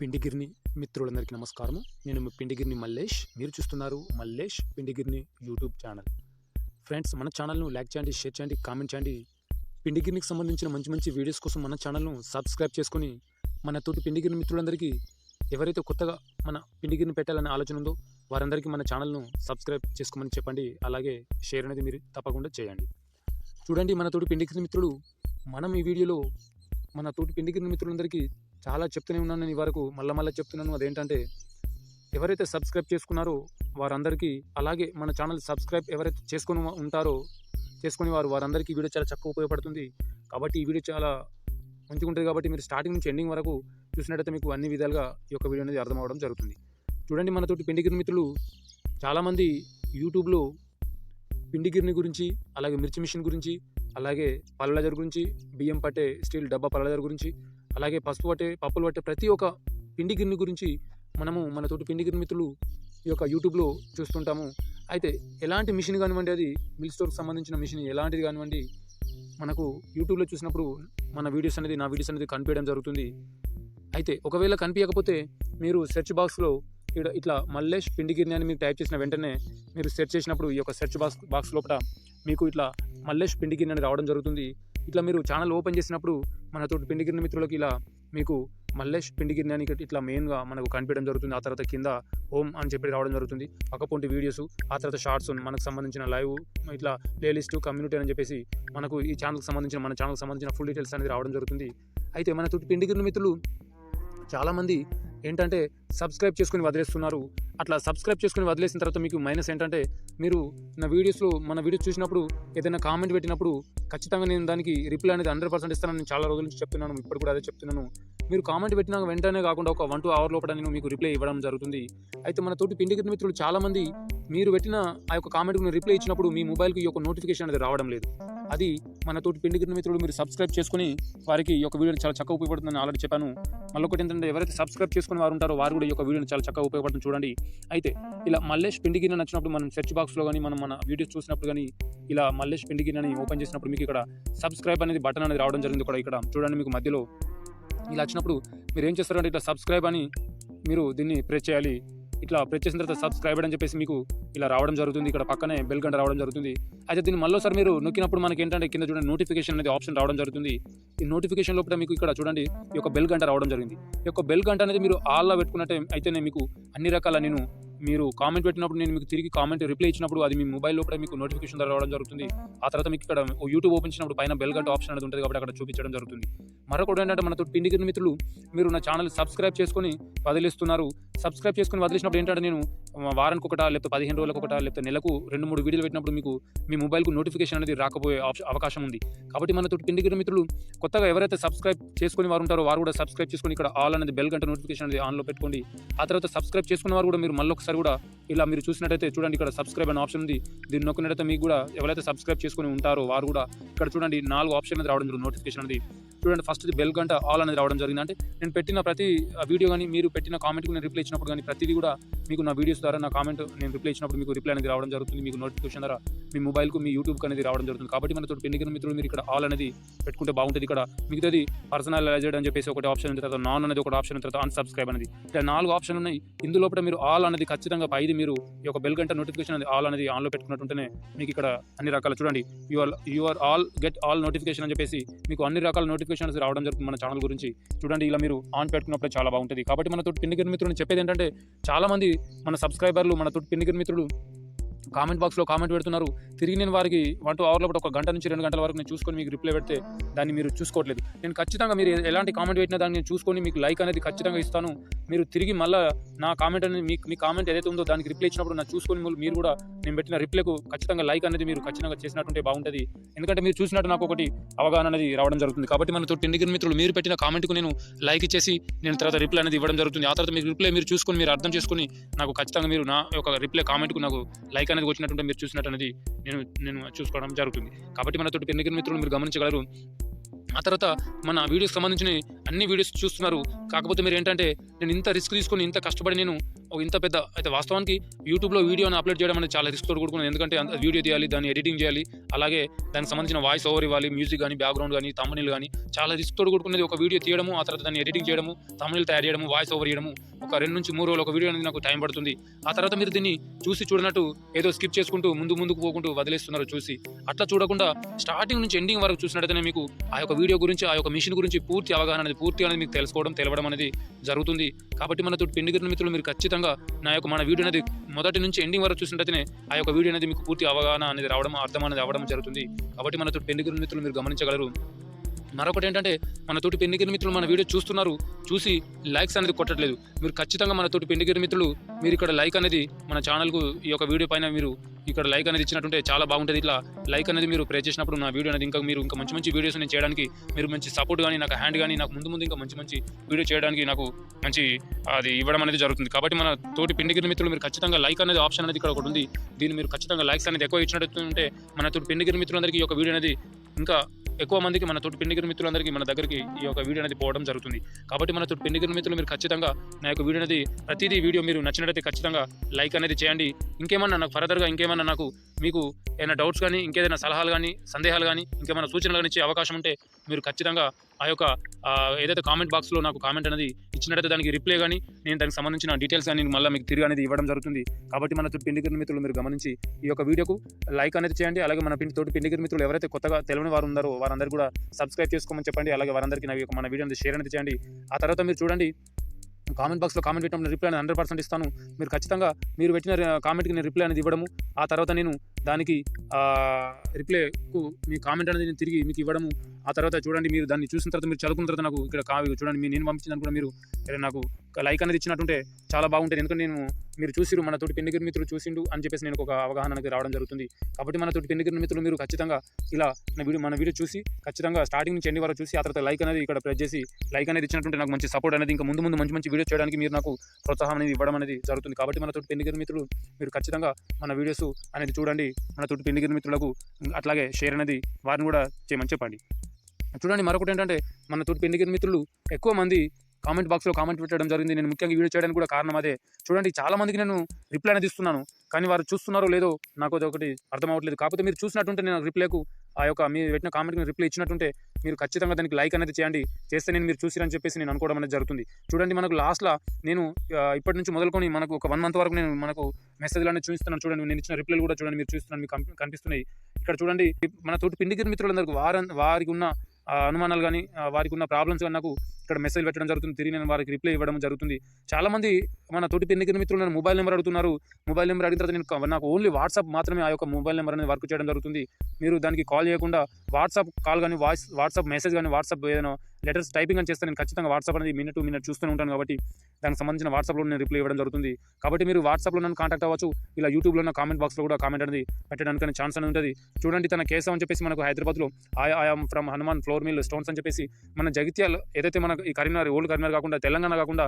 పిండిగిరిని మిత్రులందరికీ నమస్కారము. నేను మీ పిండిగిరిని మల్లేష్. మీరు చూస్తున్నారు Mallesh Pindigirini YouTube channel. Friends మన ఛానల్ను లైక్ చేయండి షేర్ చేయండి కామెంట్ చేయండి. పిండిగిరినికి సంబంధించిన మంచి మంచి వీడియోస్ కోసం మన ఛానల్ను సబ్స్క్రైబ్ చేసుకొని మన తోటి పిండిగిరిని మిత్రులందరికీ ఎవరైతే కొత్తగా మన పిండిగిరిని పెట్టాలనే ఆలోచన ఉందో వారందరికీ మన ఛానల్ను సబ్స్క్రైబ్ చేసుకోమని చెప్పండి. అలాగే షేర్ అనేది మీరు తప్పకుండా చేయండి. చూడండి మన తోటి పిండిగిరి మిత్రులు మనం ఈ వీడియోలో మన తోటి పిండిగిరి మిత్రులందరికీ చాలా చెప్తూనే ఉన్నాను నేను ఈ వరకు. మళ్ళా మళ్ళీ చెప్తున్నాను. అదేంటంటే ఎవరైతే సబ్స్క్రైబ్ చేసుకున్నారో వారందరికీ అలాగే మన ఛానల్ సబ్స్క్రైబ్ ఎవరైతే చేసుకుని ఉంటారో చేసుకుని వారు వారందరికీ వీడియో చాలా చక్కగా ఉపయోగపడుతుంది. కాబట్టి ఈ వీడియో చాలా మంచిగా ఉంటుంది కాబట్టి మీరు స్టార్టింగ్ నుంచి ఎండింగ్ వరకు చూసినట్టయితే మీకు అన్ని విధాలుగా ఈ యొక్క వీడియో అనేది అర్థమవడం జరుగుతుంది. చూడండి మనతోటి పిండిగిరి మిత్రులు చాలామంది యూట్యూబ్లో పిండిగిరిని గురించి అలాగే మిర్చి మిషన్ గురించి అలాగే పల్లజర్ గురించి బియ్యం పట్టే స్టీల్ డబ్బా పల్లజర్ గురించి అలాగే పసుపు పట్టే పప్పులు పట్టే ప్రతి ఒక్క పిండి గిన్నె గురించి మనము మన తోటి పిండి గిన్నె మిత్రులు ఈ యొక్క యూట్యూబ్లో చూస్తుంటాము. అయితే ఎలాంటి మిషన్ కానివ్వండి అది మిల్ స్టోర్కి సంబంధించిన మిషన్ ఎలాంటిది కానివ్వండి మనకు యూట్యూబ్లో చూసినప్పుడు మన వీడియోస్ అనేది నా వీడియోస్ అనేది కనిపించడం జరుగుతుంది. అయితే ఒకవేళ కనిపించకపోతే మీరు సెర్చ్ బాక్స్లో ఇక్కడ ఇట్లా మల్లేష్ పిండి గిన్నె అని మీరు టైప్ చేసిన వెంటనే మీరు సెర్చ్ చేసినప్పుడు ఈ యొక్క సెర్చ్ బాక్స్ బాక్స్ లోపల మీకు ఇట్లా మల్లేష్ పిండి గిన్నె అని రావడం జరుగుతుంది. ఇట్లా మీరు ఛానల్ ఓపెన్ చేసినప్పుడు మన తోటి పిండి గిన్నె మిత్రులకి ఇలా మీకు మల్లేష్ పిండి అని ఇట్లా మెయిన్గా మనకు కనిపించడం జరుగుతుంది. ఆ తర్వాత కింద హోమ్ అని చెప్పి రావడం జరుగుతుంది. పక్కపొంటి వీడియోస్ ఆ తర్వాత షార్ట్స్ మనకు సంబంధించిన లైవ్ ఇట్లా ప్లేలిస్ట్ కమ్యూనిటీ అని చెప్పేసి మనకు ఈ ఛానల్కి సంబంధించిన మన ఛానల్కి సంబంధించిన ఫుల్ డీటెయిల్స్ అనేది రావడం జరుగుతుంది. అయితే మన తోటి పిండి మిత్రులు చాలామంది ఏంటంటే సబ్స్క్రైబ్ చేసుకుని వదిలేస్తున్నారు. అట్లా సబ్స్క్రైబ్ చేసుకుని వదిలేసిన తర్వాత మీకు మైనస్ ఏంటంటే మీరు నా వీడియోస్లో మన వీడియోస్ చూసినప్పుడు ఏదైనా కామెంట్ పెట్టినప్పుడు ఖచ్చితంగా నేను దానికి రిప్లై అనేది హండ్రెడ్ పర్సెంట్ ఇస్తానని నేను చాలా రోజుల నుంచి చెప్తున్నాను ఇప్పుడు కూడా అదే చెప్తున్నాను. మీరు కామెంట్ పెట్టినాక వెంటనే కాకుండా ఒక వన్ టూ అవర్ లోపల నేను మీకు రిప్లై ఇవ్వడం జరుగుతుంది. అయితే మన తోటి పిండి మిత్రులు చాలామంది మీరు పెట్టిన ఆ యొక్క కామెంట్కి రిప్లై ఇచ్చినప్పుడు మీ మొబైల్కి ఈ యొక్క నోటిఫికేషన్ అనేది రావడం లేదు. అది మన తోటి పిండి గిన్నె మిత్రులు మీరు సబ్స్క్రైబ్ చేసుకుని వారికి ఈ యొక్క వీడియోని చాలా చక్కగా ఉపయోగపడుతుందని ఆల్రెడీ చెప్పాను. మళ్ళీ ఒకటి ఏంటంటే ఎవరైతే సబ్స్క్రైబ్ చేసుకుని వారు ఉంటారో వారు కూడా ఈ యొక్క వీడియోని చాలా చక్కగా ఉపయోగపడుతుంది చూడండి. అయితే ఇలా మల్లేష్ పిండి గిన్నె నచ్చినప్పుడు మనం సెర్చ్ బాక్స్లో కానీ మనం మన వీడియోస్ చూసినప్పుడు కానీ ఇలా మల్లేష్ పిండి గిన్నెని ఓపెన్ చేసినప్పుడు మీకు ఇక్కడ సబ్స్క్రైబ్ అనేది బటన్ అనేది రావడం జరిగింది కూడా ఇక్కడ. చూడండి మీకు మధ్యలో. ఇలా వచ్చినప్పుడు మీరు ఏం చేస్తారంటే ఇట్లా సబ్స్క్రైబ్ అని మీరు దీన్ని ప్రెస్ చేయాలి. ఇట్లా ప్రెస్ చేసిన తర్వాత సబ్స్క్రైబ్ అని చెప్పేసి మీకు ఇలా రావడం జరుగుతుంది. ఇక్కడ పక్కనే బెల్ గంట రావడం జరుగుతుంది. అయితే దీన్ని మళ్ళీసారి మీరు నొక్కినప్పుడు మనకి ఏంటంటే కింద చూడండి నోటిఫికేషన్ అనేది ఆప్షన్ రావడం జరుగుతుంది. ఈ నోటిఫికేషన్ లోపల మీకు ఇక్కడ చూడండి ఈ యొక్క బెల్ గంట రావడం జరిగింది. ఈ యొక్క బెల్ గంట అనేది మీరు ఆల్లో పెట్టుకున్నట్టే అయితేనే మీకు అన్ని రకాల నేను మీరు కామెంట్ పెట్టినప్పుడు నేను మీకు తిరిగి కామెంట్ రిప్లై ఇచ్చినప్పుడు అది మీ మొబైల్లో కూడా మీకు నోటిఫికేషన్ రావడం జరుగుతుంది. ఆ తర్వాత మీకు ఇక్కడ యూట్యూబ్ ఓపెన్ చేసినప్పుడు పైన బెల్ గంట ఆప్షన్ అనేది ఉంటుంది కాబట్టి అక్కడ చూపించడం జరుగుతుంది. మరొకటి ఏంటంటే మనతో పిండిగిరి మిత్రులు మీరు నా ఛానల్ సబ్స్క్రైబ్ చేసుకొని వదిలేస్తున్నారు. సబ్స్క్రైబ్ చేసుకొని వదిలేసినప్పుడు ఏంటంటే నేను వారానికి ఒకట లేకపోతే పదిహేను రోజులకు ఒకట లేకపోతే నెలకు రెండు మూడు వీడియోలు పెట్టినప్పుడు మీకు మీ మొబైల్కు నోటిఫికేషన్ అనేది రాకపోయే అవకాశం ఉంది. కాబట్టి మన తోటి పిండిగిరి మిత్రులు కొత్తగా ఎవరైతే సబ్స్క్రైబ్ చేసుకుని వారు ఉంటారో వారు కూడా సబ్స్క్రైబ్ చేసుకొని ఇక్కడ ఆల్ అనేది బెల్ గంట నోటిఫికేషన్ అనేది ఆన్లో పెట్టుకోండి. ఆ తర్వాత సబ్స్క్రైబ్ చేసుకున్న వారు కూడా మీరు మళ్ళీ ఒకసారి కూడా ఇలా మీరు చూసినట్టయితే చూడండి ఇక్కడ సబ్స్క్రైబ్ అనే ఆప్షన్ ఉంది. దీన్ని నొక్కినట్టయితే మీకు కూడా ఎవరైతే సబ్స్క్రైబ్ చేసుకుని ఉంటారో వారు కూడా ఇక్కడ చూడండి నాలుగు ఆప్షన్ అనేది రావడం జరుగుతుంది నోటిఫికేషన్ అనేది. చూడండి ఫస్ట్ బెల్ గంట ఆల్ అనేది రావడం జరిగింది. అంటే నేను పెట్టిన ప్రతి వీడియో కానీ మీరు పెట్టిన కామెంట్కి నేను రిప్లై ఇచ్చినప్పుడు కానీ ప్రతిదీ కూడా మీకు నా వీడియోస్ ద్వారా నా కామెంట్ నేను రిప్లై ఇచ్చినప్పుడు మీకు రిప్లై అనేది రావడం జరుగుతుంది. మీకు నోటిఫికేషన్ ద్వారా మీ మొబైల్కు మీ యూట్యూబ్ అనేది రావడం జరుగుతుంది. కాబట్టి మనతో పెండిగిన మిత్రులు మీరు ఇక్కడ ఆల్ అనేది పెట్టుకుంటే బాగుంటుంది. ఇక్కడ మిగతాది పర్సనలైజ్డ్ అని చెప్పేసి ఒకటి ఆప్షన్ ఉంది తర్వాత నాన్ అనేది ఒకటి ఆప్షన్ తర్వాత అన్సబ్స్క్రైబ్ అనేది. ఇట్లా నాలుగు ఆప్షన్ ఉన్నాయి. ఇందులోపల మీరు ఆల్ అనేది ఖచ్చితంగా పైది మీరు ఈ యొక్క బెల్ గంట నోటిఫికేషన్ అనేది ఆల్ అనేది ఆన్లో పెట్టుకున్నట్టుంటేనే మీకు ఇక్కడ అన్ని రకాల చూడండి you are you are all get all notification అని చెప్పేసి మీకు అన్ని రకాల నోటిఫికేషన్స్ రావడం జరుగుతుంది మన ఛానల్ గురించి. చూడండి ఇలా మీరు ఆన్ పెట్టుకున్నప్పుడు చాలా బాగుంటుంది. కాబట్టి మన తోటి పిండిగిరి మిత్రులు చెప్పేది ఏంటంటే చాలా మంది మన సబ్స్క్రైబర్లు మన తోటి పిండిగిరి మిత్రులు కామెంట్ బాక్స్లో కామెంట్ పెడుతున్నారు. తిరిగి నేను వారికి వన్ టూ అవర్ లోపల ఒక గంట నుంచి రెండు గంటల వరకు నేను చూసుకొని మీకు రిప్లై పెడితే దాన్ని మీరు చూసుకోవట్లేదు. నేను ఖచ్చితంగా మీరు ఎలాంటి కామెంట్ పెట్టినా దాన్ని నేను చూసుకొని మీకు లైక్ అనేది ఖచ్చితంగా ఇస్తాను. మీరు తిరిగి మళ్ళీ నా కామెంట్ అనేది మీకు మీ కామెంట్ ఏదైతే ఉందో దానికి రిప్లై ఇచ్చినప్పుడు నా చూసుకొని మీరు- కూడా నేను పెట్టిన రిప్లైకు ఖచ్చితంగా లైక్ అనేది మీరు ఖచ్చితంగా చేసినట్టుంటే బాగుంటుంది. ఎందుకంటే మీరు చూసినట్టు నాకు ఒకటి అవగాహన అనేది రావడం జరుగుతుంది. కాబట్టి మన తోటి ఇండియన్ మిత్రులు మీరు పెట్టిన కామెంట్కు నేను లైక్ ఇచ్చేసి నేను తర్వాత రిప్లై అనేది ఇవ్వడం జరుగుతుంది. ఆ తర్వాత మీరు రిప్లై మీరు చూసుకొని మీరు అర్థం చేసుకొని నాకు ఖచ్చితంగా మీరు నా యొక్క రిప్లై కామెంట్కు నాకు లైక్ అనేది వచ్చినట్టుంటే మీరు చూసినట్టు అనేది నేను నేను చూసుకోవడం జరుగుతుంది. కాబట్టి మన తోటి మిత్రులు మీరు గమనించగలరు. ఆ తర్వాత మన వీడియోస్ సంబంధించిన అన్ని వీడియోస్ చూస్తున్నారు. కాకపోతే మీరు ఏంటంటే నేను ఇంత రిస్క్ తీసుకొని ఇంత కష్టపడి నేను ఒక ఇంత పెద్ద అయితే వాస్తవానికి యూట్యూబ్లో వీడియోని అప్లోడ్ చేయడం అనేది చాలా రిస్క్ కూడుకున్నది. ఎందుకంటే అంత వీడియో తీయాలి దాన్ని ఎడిటింగ్ చేయాలి అలాగే దానికి సంబంధించిన వాయిస్ ఓవర్ ఇవ్వాలి మ్యూజిక్ కానీ బ్యాక్గ్రౌండ్ కానీ తమిళ కానీ చాలా రిస్క్ తోడు కూడుకున్నది. ఒక వీడియో తీయడము ఆ తర్వాత దాన్ని ఎడిటింగ్ చేయడము తమిళ తయారు చేయడము వాయిస్ ఓవర్ చేయడము ఒక రెండు నుంచి మూడు రోజులు ఒక వీడియో అనేది నాకు టైం పడుతుంది. ఆ తర్వాత మీరు దీన్ని చూసి చూడనట్టు ఏదో స్కిప్ చేసుకుంటూ ముందు ముందుకు పోకుంటూ వదిలేస్తున్నారు చూసి అట్లా చూడకుండా స్టార్టింగ్ నుంచి ఎండింగ్ వరకు చూసినట్టయితే మీకు ఆ యొక్క వీడియో గురించి ఆ యొక్క మిషన్ గురించి పూర్తి అవగాహన అనేది పూర్తి అనేది మీకు తెలుసుకోవడం తెలవడం అనేది జరుగుతుంది. కాబట్టి మనతో పిండిగిరిన మిత్రులు మీరు ఖచ్చితంగా నా యొక్క మన వీడియో అనేది మొదటి నుంచి ఎండింగ్ వరకు చూసినట్టయితే ఆ యొక్క వీడియో అనేది మీకు పూర్తి అవగాహన అనేది రావడం అర్థం అనేది అవడం జరుగుతుంది. కాబట్టి మనతో పిండిగిరిన మిత్రులు మీరు గమనించగలరు. మరొకటి ఏంటంటే మన తోటి పెండిగిరి మిత్రులు మన వీడియో చూస్తున్నారు చూసి లైక్స్ అనేది కొట్టట్లేదు. మీరు ఖచ్చితంగా మన తోటి పెండిగిరి మిత్రులు మీరు ఇక్కడ లైక్ అనేది మన ఛానల్కు ఈ యొక్క వీడియో పైన మీరు ఇక్కడ లైక్ అనేది ఇచ్చినట్టుంటే చాలా బాగుంటుంది. ఇట్లా లైక్ అనేది మీరు ప్రే చేసినప్పుడు నా వీడియో అనేది ఇంకా మీరు ఇంకా మంచి మంచి వీడియోస్ నేను చేయడానికి మీరు మంచి సపోర్ట్ కానీ నాకు హ్యాండ్ కానీ నాకు ముందు ముందు ఇంకా మంచి మంచి వీడియో చేయడానికి నాకు మంచి అది ఇవ్వడం అనేది జరుగుతుంది. కాబట్టి మన తోటి పిండిగిరి మిత్రులు మీరు ఖచ్చితంగా లైక్ అనేది ఆప్షన్ అనేది ఇక్కడ ఒకటి ఉంది. దీన్ని మీరు ఖచ్చితంగా లైక్స్ అనేది ఎక్కువ ఇచ్చినట్టు ఉంటే మన తోటి పిండిగిరి మిత్రులందరికీ ఈ యొక్క వీడియో అనేది ఇంకా ఎక్కువ మందికి మన తోటి పిండిగిరి మిత్రులందరికీ మన దగ్గరికి ఈ యొక్క వీడియో అనేది పోవడం జరుగుతుంది. కాబట్టి మన తోటి పిండిగిరి మిత్రులు మీరు ఖచ్చితంగా నా యొక్క వీడియో అనేది ప్రతిదీ వీడియో మీరు నచ్చినట్టయితే ఖచ్చితంగా లైక్ అనేది చేయండి. ఇంకేమన్నా నాకు ఫర్దర్గా ఇంకేమన్నా నాకు మీకు ఏమైనా డౌట్స్ కానీ ఇంకేదైనా సలహాలు కానీ సందేహాలు కానీ ఇంకేమైనా సూచనలు కానీ ఇచ్చే అవకాశం ఉంటే మీరు ఖచ్చితంగా ఆ యొక్క ఏదైతే కామెంట్ బాక్స్లో నాకు కామెంట్ అనేది ఇచ్చినట్టయితే దానికి రిప్లై కానీ నేను దానికి సంబంధించిన డీటెయిల్స్ కానీ మళ్ళీ మీకు తిరిగి అనేది ఇవ్వడం జరుగుతుంది. కాబట్టి మన తోటి పిండిగిరి మిత్రులు మీరు గమనించి ఈ యొక్క వీడియోకు లైక్ అనేది చేయండి. అలాగే మన పిండి తోటి పిండిగిరి మిత్రులు ఎవరైతే కొత్తగా తెలియని వారు ఉన్నారో వారందరూ కూడా సబ్స్క్రైబ్ చేసుకోమని చెప్పండి. అలాగే వారందరికీ నా యొక్క మన వీడియో షేర్ అనేది చేయండి. ఆ తర్వాత మీరు చూడండి కామెంట్ బాక్స్లో కామెంట్ పెట్టినప్పుడు రిప్లై అనేది హండ్రెడ్ పర్సెంట్ ఇస్తాను. మీరు ఖచ్చితంగా మీరు పెట్టిన కామెంట్కి నేను రిప్లై అనేది ఇవ్వడము. ఆ తర్వాత నేను దానికి రిప్లైకు మీ కామెంట్ అనేది నేను తిరిగి మీకు ఇవ్వడము. ఆ తర్వాత చూడండి మీరు దాన్ని చూసిన తర్వాత మీరు చదువుకున్న తర్వాత నాకు ఇక్కడ కావి చూడండి మీ నేను పంపించిన కూడా మీరు ఇక్కడ నాకు లైక్ అనేది ఇచ్చినట్టుంటే చాలా బాగుంటుంది. ఎందుకంటే నేను మీరు చూసిరు మన తోటి పెన్నిగిరి మిత్రులు చూసిండు అని చెప్పేసి నేను ఒక అవగాహనకి రావడం జరుగుతుంది. కాబట్టి మన తోటి పెన్నిగిరి మిత్రులు మీరు ఖచ్చితంగా ఇలా నా వీడియో మన వీడియో చూసి ఖచ్చితంగా స్టార్టింగ్ నుంచి ఎన్ని వరకు చూసి ఆ తర్వాత లైక్ అనేది ఇక్కడ ప్రెస్ చేసి లైక్ అనేది ఇచ్చినట్టుంటే నాకు మంచి సపోర్ట్ అనేది ఇంకా ముందు ముందు మంచి మంచి వీడియో చేయడానికి మీరు నాకు ప్రోత్సాహం అనేది ఇవ్వడం అనేది జరుగుతుంది. కాబట్టి మన తోటి పెన్నిగిరి మిత్రులు మీరు ఖచ్చితంగా మన వీడియోస్ అనేది చూడండి. మన తోటి పెన్నిగిరి మిత్రులకు అట్లాగే షేర్ అనేది వారిని కూడా చేయమని చెప్పండి. చూడండి మరొకటి ఏంటంటే మన తోటి పెన్నిగిరి మిత్రులు ఎక్కువ మంది కామెంట్ బాక్స్లో కామెంట్ పెట్టడం జరిగింది. నేను ముఖ్యంగా వీడియో చేయడానికి కూడా కారణం అదే. చూడండి చాలా మందికి నేను రిప్లై అనేది ఇస్తున్నాను. కానీ వారు చూస్తున్నారో లేదో నాకు అది ఒకటి అర్థం అవ్వట్లేదు. కాకపోతే మీరు చూసినట్టుంటే నేను రిప్లైకు ఆ యొక్క మీరు పెట్టిన కామెంట్కి రిప్లై ఇచ్చినట్టుంటే మీరు ఖచ్చితంగా దానికి లైక్ అనేది చేయండి. చేస్తే నేను మీరు చూసిరని చెప్పేసి నేను అనుకోవడం అనేది జరుగుతుంది. చూడండి మనకు లాస్ట్లో నేను ఇప్పటి నుంచి మొదలుకొని మనకు ఒక వన్ మంత్ వరకు నేను మనకు మెసేజ్లు అనేది చూపిస్తున్నాను. చూడండి నేను ఇచ్చిన రిప్లైలు కూడా చూడండి మీరు చూస్తున్నాను మీకు కనిపిస్తున్నాయి. ఇక్కడ చూడండి మన తోటి పిండిగిరి మిత్రులందరికీ వారి వారికి ఉన్న అనుమానాలు కానీ వారికి ఉన్న ప్రాబ్లమ్స్ కానీ నాకు ఇక్కడ మెసేజ్ పెట్టడం జరుగుతుంది తిరిగి నేను వారికి రిప్లై ఇవ్వడం జరుగుతుంది. చాలా మంది మన తోటి ఎన్నికల మిత్రులు నేను మొబైల్ నెంబర్ అడుగుతున్నారు. మొబైల్ నెంబర్ అడిగిన తర్వాత నేను నాకు ఓన్లీ వాట్సాప్ మాత్రమే ఆ యొక్క మొబైల్ నెంబర్ అనేది వర్క్ చేయడం జరుగుతుంది. మీరు దానికి కాల్ చేయకుండా వాట్సాప్ కాల్ కానీ వాయిస్ వాట్సాప్ మెసేజ్ కానీ వాట్సాప్ ఏదైనా లెటర్స్ టైపింగ్ అని చేస్తే నేను ఖచ్చితంగా వాట్సాప్ అనేది మినిట్ టు మినిట్ చూస్తూనే ఉంటాను కాబట్టి దానికి సంబంధించిన వాట్సాప్లో నేను రిప్లై ఇవ్వడం జరుగుతుంది. కాబట్టి మీరు వాట్సాప్లో నన్ను కాంటాక్ట్ అవ్వచ్చు ఇలా యూట్యూబ్లో ఉన్న కామెంట్ బాక్స్లో కూడా కామెంట్ అనేది పెట్టడానికి ఛాన్స్ అనేది ఉంటుంది. చూడండి తన కేసు అని చెప్పేసి మనకు హైదరాబాద్లో I I'm from Hanuman flour mill stones అని చెప్పేసి మన జగిత్యాల ఏదైతే మనకు ఈ కరీంనగర్ ఓల్డ్ కరీంనగర్ కాకుండా తెలంగాణ కాకుండా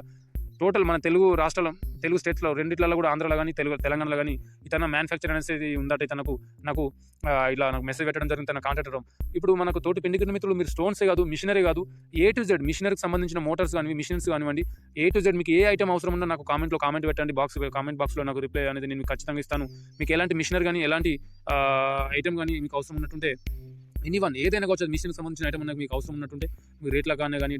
టోటల్ మన తెలుగు రాష్ట్రాల తెలుగు స్టేట్స్లో రెండిట్లలో కూడా ఆంధ్రాలో కానీ తెలుగు తెలంగాణలో కానీ ఇతన మ్యానుఫ్యాక్చర్ అనేది ఉందట తనకు నాకు ఇలా నాకు మెసేజ్ పెట్టడం జరిగింది తన కాంటాక్ట్ అవ్వడం ఇప్పుడు మనకు తోటి పిండికిన మిత్రులు మీరు స్టోన్సే కాదు మిషనరీ కాదు ఏ టు జెడ్ మిషనరీకి సంబంధించిన మోటార్స్ కానీ మిషన్స్ కానివ్వండి ఏ టు జెడ్ మీకు ఏ ఐటమ్ అవసరం ఉన్నా నాకు కామెంట్లో కామెంట్ పెట్టండి బాక్స్ కామెంట్ బాక్స్లో నాకు రిప్లై అనేది నేను ఖచ్చితంగా ఇస్తాను. మీకు ఎలాంటి మిషనరీ కానీ ఎలాంటి ఐటమ్ కానీ మీకు అవసరం ఉన్నట్టుంటే ఎనీ వన్ ఏదైనా కావచ్చు మిషన్కి సంబంధించిన ఐటమ్ నాకు మీకు అవసరం ఉన్నట్టుంటే మీరు రేట్ల కానీ కానీ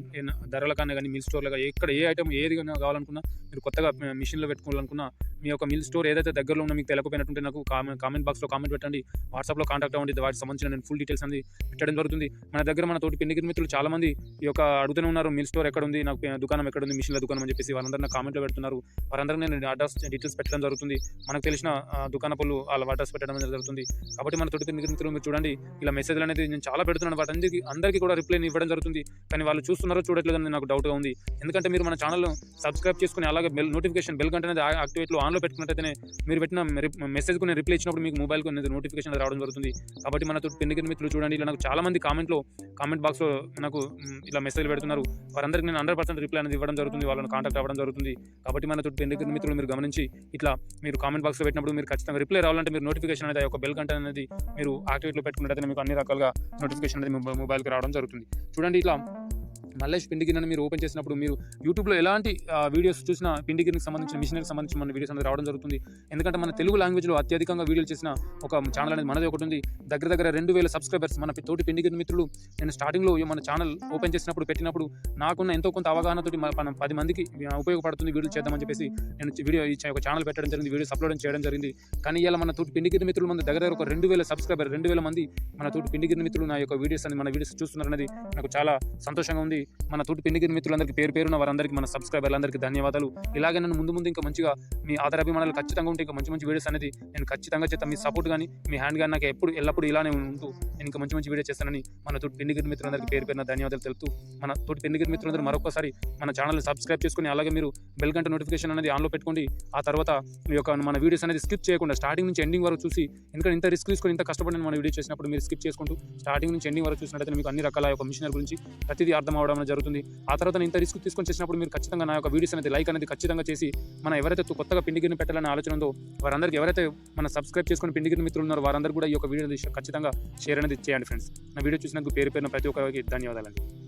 ధరల కానీ కానీ మిల్ స్టోర్లో కానీ ఎక్కడ ఏ ఐటమ్ ఏది కావాలనుకున్నా మీరు కొత్తగా మిషన్లో పెట్టుకోవాలనుకున్నా మీ యొక్క మిల్ స్టోర్ ఏదైతే దగ్గరలో ఉన్నా మీకు తెలియకపోయినట్టుంటే నాకు కామెంట్ కామెంట్ బాక్స్లో కామెంట్ పెట్టండి. వాట్సాప్లో కాంటాక్ట్ అవ్వండి. వాటికి సంబంధించిన నేను ఫుల్ డీటెయిల్స్ అనేది పెట్టడం జరుగుతుంది. మన దగ్గర మన తోటి పెళ్ళి మిత్రులు చాలా మంది ఈ యొక్క అడుగుతూనే ఉన్నారు మిల్ స్టోర్ ఎక్కడ ఉంది నాకు దుకాణం ఎక్కడ ఉంది మిషన్ల దుకాణం అని చెప్పేసి వాళ్ళందరూ నాకు కామెంట్లో పెడుతున్నారు. వారందరికీ నేను అడ్రస్ డీటెయిల్స్ పెట్టడం జరుగుతుంది. మనకు తెలిసిన దుకాణ పళ్ళు వాళ్ళ అడ్రస్ పెట్టడం జరుగుతుంది. కాబట్టి మన తోటి పెళ్ళి మిత్రులు మీరు చూడండి ఇలా మెసేజ్లు అనేది నేను చాలా పెడుతున్నాను. వాటందరికీ అందరికీ కూడా రిప్లై ఇవ్వడం జరుగుతుంది. కానీ వాళ్ళు చూస్తున్నారో చూడట్లేదు అని నాకు డౌట్గా ఉంది. ఎందుకంటే మీరు మన ఛానల్ సబ్స్క్రైబ్ చేసుకుని అలాగే బెల్ నోటిఫికేషన్ బెల్ గంట అనేది యాక్టివేట్లో ఆన్లో పెట్టుకున్నట్టయితే మీరు పెట్టిన మెసేజ్కు నేను రిప్లై ఇచ్చినప్పుడు మీకు మొబైల్కు అనేది నోటిఫికేషన్ రావడం జరుగుతుంది. కాబట్టి మన పెన్ను పెన్నిగిన మిత్రులు చూడండి. ఇలా నాకు చాలా మంది కామెంట్లో కామెంట్ బాక్స్లో నాకు ఇలా మెసేజ్ పెడుతున్నారు. వారందరికీ నేను హండ్రెడ్ పర్సెంట్ రిప్లై అనేది ఇవ్వడం జరుగుతుంది. వాళ్ళని కాంటాక్ట్ అవ్వడం జరుగుతుంది. కాబట్టి మన తోటి పెన్నిగిన మిత్రులు మీరు గమనించి ఇట్లా మీరు కామెంట్ బాక్స్లో పెట్టినప్పుడు మీరు ఖచ్చితంగా రిప్లై రావాలంటే మీరు నోటిఫికేషన్ అనేది ఒక బెల్ గంట అనేది మీరు యాక్టివేట్లో పెట్టుకున్నట్టయితే మీకు అన్ని రకాలుగా నోటిఫికేషన్ అనేది మొబైల్కి రావడం జరుగుతుంది. చూడండి ఇట్లా మల్లేష్ పిండిగిరిని మీరు ఓపెన్ చేసినప్పుడు మీరు యూట్యూబ్లో ఎలాంటి వీడియోస్ చూసినా గిన్నెకి సంబంధించిన మిషనరీకి సంబంధించిన మన వీడియోస్ అనేది రావడం జరుగుతుంది. ఎందుకంటే మన తెలుగు లాంగ్వేజ్లో అత్యధికంగా వీడియోలు చేసిన ఒక ఛానల్ అనేది మనది ఒకటి ఉంది. దగ్గర దగ్గర రెండు వేల సబ్స్క్రైబర్స్ మన తోటి పిండిగిరి మిత్రులు నేను స్టార్టింగ్లో మన ఛానల్ ఓపెన్ చేసినప్పుడు పెట్టినప్పుడు నాకున్న ఎంతో కొంత అవగాహనతోటి మనం మన పది మందికి ఉపయోగపడుతుంది వీడియోలు చేద్దామని చెప్పేసి నేను వీడియో ఒక ఛానల్ పెట్టడం జరిగింది. వీడియోస్ అప్లోడ్ చేయడం జరిగింది. కానీ ఇలా మన తోటి పిండిగిరి మిత్రులు మన దగ్గర దగ్గర ఒక రెండు వేల సబ్స్క్రైబర్ రెండు వేల మంది మన తోటి పిండిగిరి మిత్రులు నా యొక్క వీడియోస్ అని మన వీడియోస్ చూస్తున్నారనేది నాకు చాలా సంతోషంగా ఉంది. మన తోటి పిండిగిరి మిత్రులందరికీ పేరు పేరున వారందరికీ మన సబ్స్క్రైబర్లందరికీ ధన్యవాదాలు. ఇలాగే నన్ను ముందు ముందు ఇంకా మంచిగా మీ ఆధారాభిమానాలు ఖచ్చితంగా ఉంటే ఇంకా మంచి మంచి వీడియోస్ అనేది నేను ఖచ్చితంగా చేస్తాను మీ సపోర్ట్ కానీ మీ హ్యాండ్ కానీ నాకు ఎప్పుడు ఎల్లప్పుడూ ఇలానే ఉంటూ నేను ఇంకా మంచి మంచి వీడియో చేస్తానని మన తోటి పిండిగిరి మిత్రులందరికీ పేరు పేరున ధన్యవాదాలు తెలుపుతూ మన తోటి పిండిగిరి మిత్రులందరూ మరొకసారి మన ఛానల్ని సబ్స్క్రైబ్ చేసుకుని అలాగే మీరు బెల్ గంట నోటిఫికేషన్ అనేది ఆన్లో పెట్టుకోండి. ఆ తర్వాత మీ యొక్క మన వీడియోస్ అనేది స్కిప్ చేయకుండా స్టార్టింగ్ నుంచి ఎండింగ్ వరకు చూసి ఎందుకంటే ఇంత రిస్క్ తీసుకొని ఇంత కష్టపడిన మన వీడియో చేసినప్పుడు మీరు స్కిప్ చేసుకుంటూ స్టార్టింగ్ నుంచి ఎండింగ్ వరకు చూసినట్లయితే మీకు అన్ని రకాల యొక్క మిషనరీ గురించి ప్రతిదీ అర్థం రావడం జరుగుతుంది. ఆ తర్వాత నేను ఇంత రిస్క్ తీసుకొని చేసినప్పుడు మీరు ఖచ్చితంగా నా యొక్క వీడియోస్ అనేది లైక్ అనేది ఖచ్చితంగా చేసి మన ఎవరైతే కొత్తగా పిండిగిరిని పెట్టాలనే ఆలోచన ఉందో వారందరికీ ఎవరైతే మన సబ్స్క్రైబ్ చేసుకుని పిండిగిరిని మిత్రులు ఉన్నారో వారందరూ కూడా ఈ యొక్క వీడియో ఖచ్చితంగా షేర్ అనేది చేయండి ఫ్రెండ్స్ నా వీడియో చూసినందుకు పేరు పేరున ప్రతి ఒక్కరికి ధన్యవాదాలండి.